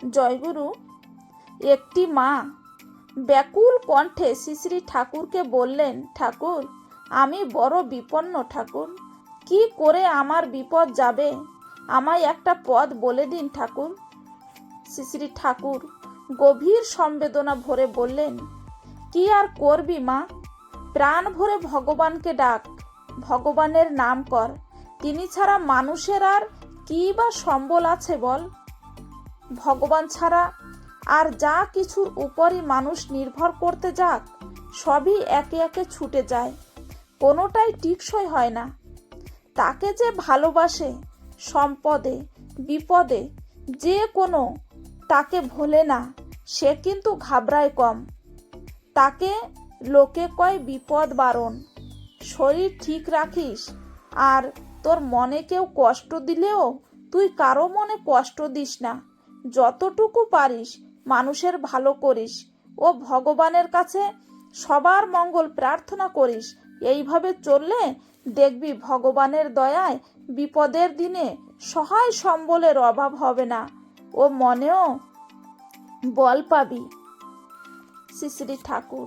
জয়গুরু, একটি মা, ব্যাকুল কণ্ঠে শ্রী ঠাকুরকে বললেন, ঠাকুর, আমি বড় বিপন্ন ঠাকুর। কি করে আমার বিপদ যাবে? আমায় একটা পদ বলে দিন ঠাকুর। শ্রী ঠাকুর গভীর সম্বেদনা ভরে বললেন, কি আর করবি মা? প্রাণ ভরে ভগবানকে ডাক। ভগবানের নাম কর। তিনি ছাড়া মানুষের আর কি বা সম্বল আছে বল? ভগবান ছাড়া আর যা কিছুর উপরই মানুষ নির্ভর করতে যাক, সবই একে একে ছুটে যায়। কোনোটাই টিকসই হয় না। তাকে যে ভালোবাসে, সম্পদে, বিপদে, যে কোনো, তাকে ভোলে না, সে কিন্তু ঘাবড়ায় কম। তাকে লোকে কয় বিপদ বারণ। শরীর ঠিক রাখিস, আর তোর মনে কেউ কষ্ট দিলেও তুই কারও মনে কষ্ট দিস না। যতটুকু পারিস, মানুষের ভালো করিস ও ভগবানের কাছে সবার মঙ্গল প্রার্থনা করিস। এইভাবে চললে দেখবি ভগবানের দয়ায় বিপদের দিনে সহায় সম্বলের অভাব হবে না ও মনেও বল পাবি। শ্রী শ্রী ঠাকুর।